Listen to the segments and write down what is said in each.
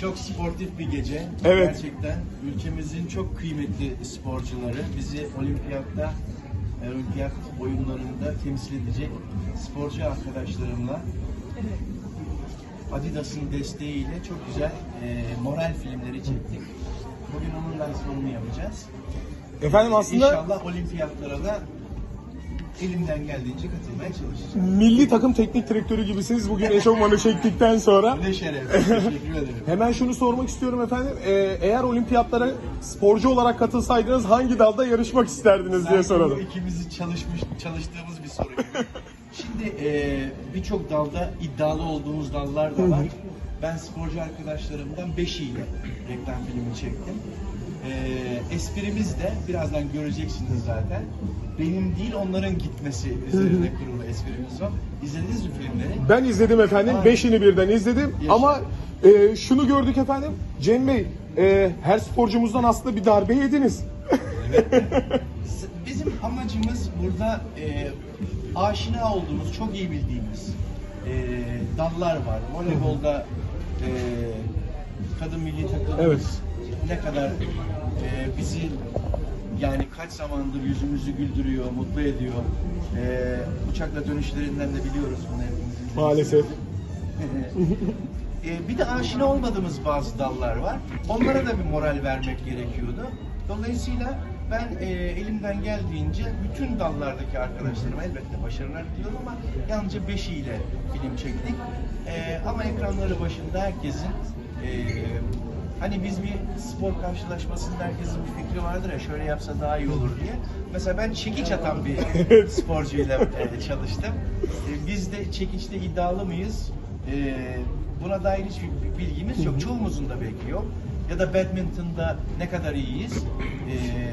Çok sportif bir gece. Evet. Gerçekten ülkemizin çok kıymetli sporcuları bizi olimpiyatta, e, olimpiyat oyunlarında temsil edecek sporcu arkadaşlarımla Adidas'ın desteğiyle çok güzel e, moral filmleri çektik. Bugün onun lansmanını yapacağız. Efendim aslında İnşallah olimpiyatlara da elimden geldiğince katılmaya çalışacağım. milli takım teknik direktörü gibisiniz bugün eşofmanı çektikten sonra. Ne şeref. Teşekkür ederim. Hemen şunu sormak istiyorum efendim. Ee, eğer olimpiyatlara sporcu olarak katılsaydınız hangi dalda yarışmak isterdiniz diye Sanki soralım. bu ikimizi çalışmış, çalıştığımız bir soru. Şimdi e, birçok dalda iddialı olduğumuz dallar da var. Ben sporcu arkadaşlarımdan beşiyle reklam filmi çektim. E, esprimiz de birazdan göreceksiniz zaten. Benim değil onların gitmesi üzerine kurulu esprimiz var. İzlediniz mi filmleri? Ben izledim efendim. Aa. Beşini birden izledim. Yaşa. Ama e, şunu gördük efendim. Cem Bey, e, her sporcumuzdan aslında bir darbe yediniz. Bizim amacımız burada e, aşina olduğumuz, çok iyi bildiğimiz e, dallar var. Voleybolda e, kadın milli takımımız Evet. ne kadar bizi yani kaç zamandır yüzümüzü güldürüyor, mutlu ediyor. E, uçakla dönüşlerinden de biliyoruz bunu hepimizin. Maalesef. Ee, bir de aşina olmadığımız bazı dallar var. Onlara da bir moral vermek gerekiyordu. Dolayısıyla ben e, elimden geldiğince bütün dallardaki arkadaşlarıma elbette başarılar diliyorum ama yalnızca beşiyle film çektik. E, ama ekranları başında herkesin e, hani biz bir spor karşılaşmasında herkesin bir fikri vardır ya şöyle yapsa daha iyi olur diye. Mesela ben çekiç atan bir sporcuyla e, çalıştım. E, biz de çekiçte iddialı mıyız? E, buna dair hiçbir bilgimiz yok. Çoğumuzun da belki yok. Ya da badminton'da ne kadar iyiyiz?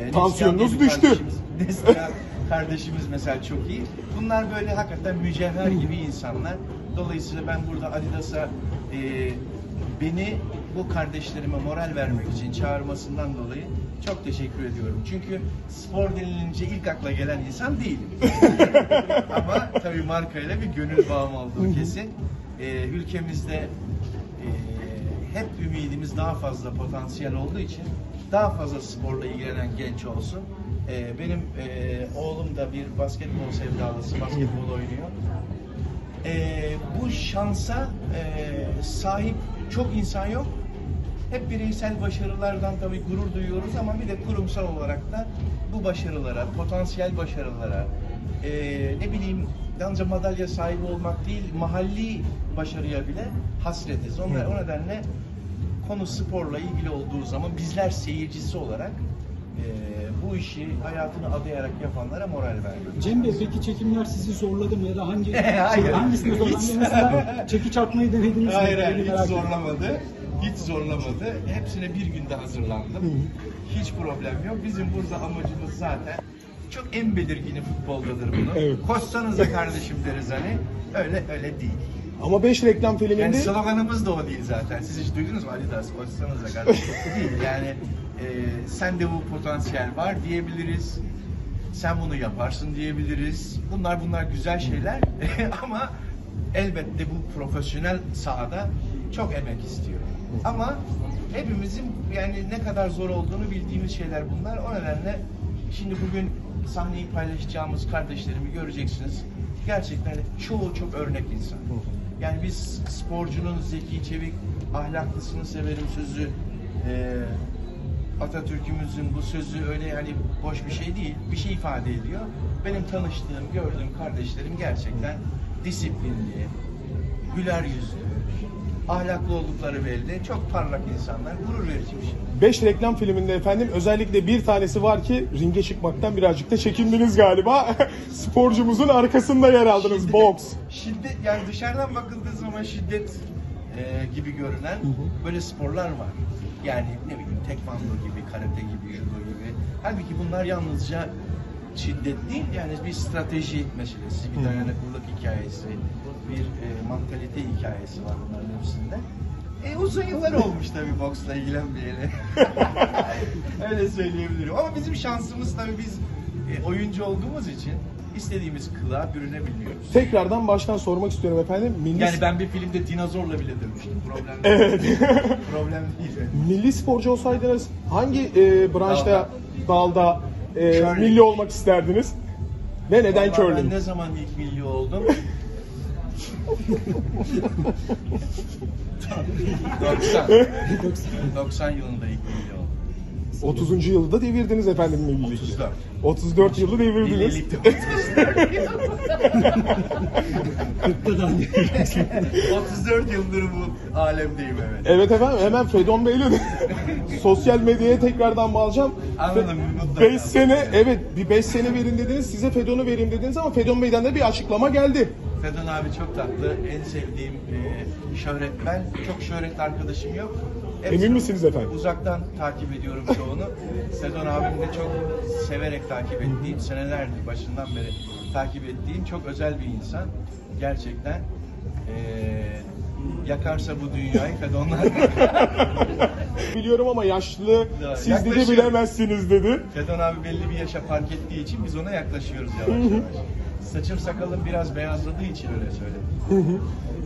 E, Tansiyonunuz düştü. Neslihan kardeşimiz mesela çok iyi. Bunlar böyle hakikaten mücevher gibi insanlar. Dolayısıyla ben burada Adidas'a e, beni bu kardeşlerime moral vermek için çağırmasından dolayı çok teşekkür ediyorum. Çünkü spor denilince ilk akla gelen insan değilim. Ama tabii markayla bir gönül bağım olduğu kesin. Ee, ülkemizde e, hep ümidimiz daha fazla potansiyel olduğu için daha fazla sporla ilgilenen genç olsun. Ee, benim e, oğlum da bir basketbol sevdalısı, basketbol oynuyor. Ee, bu şansa e, sahip çok insan yok. Hep bireysel başarılardan tabii gurur duyuyoruz ama bir de kurumsal olarak da bu başarılara, potansiyel başarılara, e, ne bileyim yalnızca madalya sahibi olmak değil, mahalli başarıya bile hasretiz. O, o nedenle konu sporla ilgili olduğu zaman bizler seyircisi olarak e, bu işi hayatını adayarak yapanlara moral vermek. Cem Bey peki çekimler sizi zorladı mı ya da hangi Hayır. hangisinde zorlandınız? Hiç. Mesela çekiç atmayı denediniz mi? Hayır hayır hiç zorlamadı. Hiç zorlamadı. Hepsine bir günde hazırlandım. Hiç problem yok. Bizim burada amacımız zaten çok en belirgini futboldadır bunu. Evet. Koşsanıza kardeşim deriz hani. Öyle öyle değil. Ama 5 reklam Yani filminde sloganımız da o değil zaten. Siz hiç duydunuz mu Adidas koşsanıza kardeşim? değil yani e, sende bu potansiyel var diyebiliriz. Sen bunu yaparsın diyebiliriz. Bunlar bunlar güzel şeyler ama elbette bu profesyonel sahada çok emek istiyor. Ama hepimizin yani ne kadar zor olduğunu bildiğimiz şeyler bunlar. O nedenle şimdi bugün sahneyi paylaşacağımız kardeşlerimi göreceksiniz. Gerçekten çoğu çok örnek insan. Yani biz sporcunun zeki, çevik, ahlaklısını severim sözü e, Atatürk'ümüzün bu sözü öyle yani boş bir şey değil, bir şey ifade ediyor. Benim tanıştığım, gördüğüm kardeşlerim gerçekten disiplinli, güler yüzlü, ahlaklı oldukları belli, çok parlak insanlar, gurur verici bir şey. 5 reklam filminde efendim özellikle bir tanesi var ki ringe çıkmaktan birazcık da çekindiniz galiba. Sporcumuzun arkasında yer aldınız Şiddet- boks. Şiddet yani dışarıdan bakıldığı zaman şiddet e, gibi görünen böyle sporlar var. Yani ne bileyim tekvando gibi, karate gibi, judo gibi. Halbuki bunlar yalnızca şiddet değil yani bir strateji meselesi, bir dayanıklılık hikayesi, bir e, mantalite hikayesi var bunların hepsinde. E, uzun yıllar olmuş tabii boksla ilgilenmeyeli. Öyle söyleyebilirim. Ama bizim şansımız tabii biz e, oyuncu olduğumuz için istediğimiz kılığa bürünebiliyoruz. Tekrardan baştan sormak istiyorum efendim. Milli, Yani ben bir filmde dinozorla bile dövmüştüm. Problem değil. Evet. Problem değil. milli sporcu olsaydınız hangi e, branşta, dalda e, Curling. milli olmak isterdiniz? Ve neden Vallahi Ben ne zaman ilk milli oldum? 90. 90 yılında ilk milli oldum. 30. yılda devirdiniz efendim milli ligi. 34. 34 yılı devirdiniz. Millilikte 34 yıldır bu alemdeyim evet. Evet efendim hemen Fedon Bey'le de sosyal medyaya tekrardan bağlayacağım. Anladım, mutlaka. 5 sene evet bir 5 sene verin dediniz size Fedon'u vereyim dediniz ama Fedon Bey'den de bir açıklama geldi. Fedon abi çok tatlı. En sevdiğim e, şöhret. Ben çok şöhretli arkadaşım yok. Hepsini Emin misiniz efendim? Uzaktan takip ediyorum çoğunu. Fedon abim de çok severek takip ettiğim, senelerdir başından beri takip ettiğim çok özel bir insan. Gerçekten. E, yakarsa bu dünyayı Fedonlar Biliyorum ama yaşlı Ya, siz dedi bilemezsiniz dedi. Fedon abi belli bir yaşa fark ettiği için biz ona yaklaşıyoruz yavaş yavaş. Saçım sakalım biraz beyazladığı için öyle söyledim.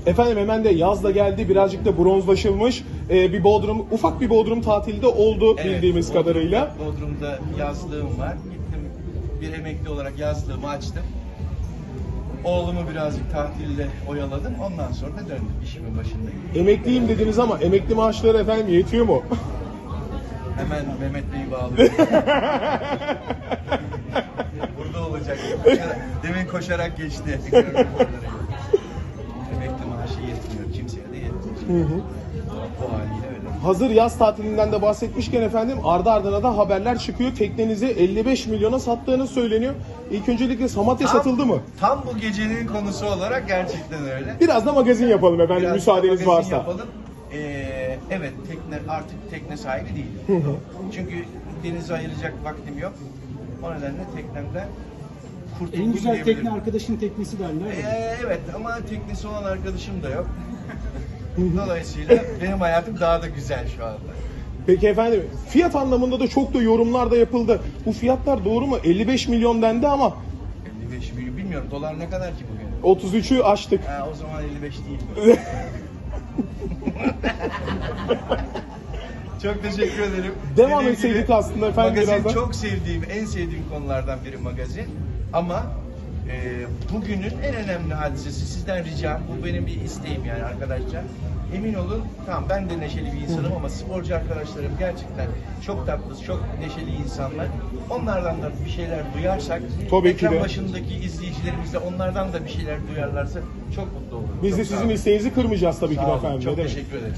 Efendim hemen de yaz da geldi birazcık da bronzlaşılmış Ee, bir Bodrum ufak bir Bodrum tatilde oldu bildiğimiz Bodrum'da- kadarıyla. Bodrum'da yazlığım var. Gittim bir emekli olarak yazlığımı açtım. Oğlumu birazcık tatilde oyaladım. Ondan sonra da döndüm işimin başındayım. Emekliyim dediniz ama emekli maaşları efendim yetiyor mu? Hemen Mehmet Bey'i bağlıyorum. Burada olacak. Demin koşarak geçti. Emekli maaşı yetmiyor. Kimseye de yetmiyor. Haliyle öyle. Hazır yaz tatilinden de bahsetmişken efendim ardı ardına da haberler çıkıyor. Teknenizi 55 milyona sattığınız söyleniyor. İlk öncelikle Samatya satıldı mı? Tam bu gecenin konusu olarak gerçekten öyle. Biraz da magazin yapalım efendim Biraz müsaadeniz magazin varsa. Yapalım. Ee, evet tekne artık tekne sahibi değilim. Çünkü denize ayıracak vaktim yok. O nedenle teknemden kurtuldum En güzel diyebilirim. tekne arkadaşın teknesi derler. ya. Ee, evet ama teknesi olan arkadaşım da yok. Dolayısıyla benim hayatım daha da güzel şu anda. Peki efendim fiyat anlamında da çok da yorumlar da yapıldı. Bu fiyatlar doğru mu? 55 milyon dendi ama 55 milyon bilmiyorum dolar ne kadar ki bugün? 33'ü aştık. Ha, o zaman 55 değil. Çok teşekkür ederim. Devam Dediğim etseydik aslında efendim magazin biraz da. çok sevdiğim, en sevdiğim konulardan biri magazin. Ama e, bugünün en önemli hadisesi sizden ricam, bu benim bir isteğim yani arkadaşlar. Emin olun, tamam ben de neşeli bir insanım ama sporcu arkadaşlarım gerçekten çok tatlı, çok neşeli insanlar. Onlardan da bir şeyler duyarsak, Tabii ki ekran de. başındaki izleyicilerimiz de onlardan da bir şeyler duyarlarsa çok mutlu olurum. Biz de Çok sağ sizin olun. isteğinizi kırmayacağız tabii ki Sağ de olun, efendim. Çok demek. teşekkür ederim.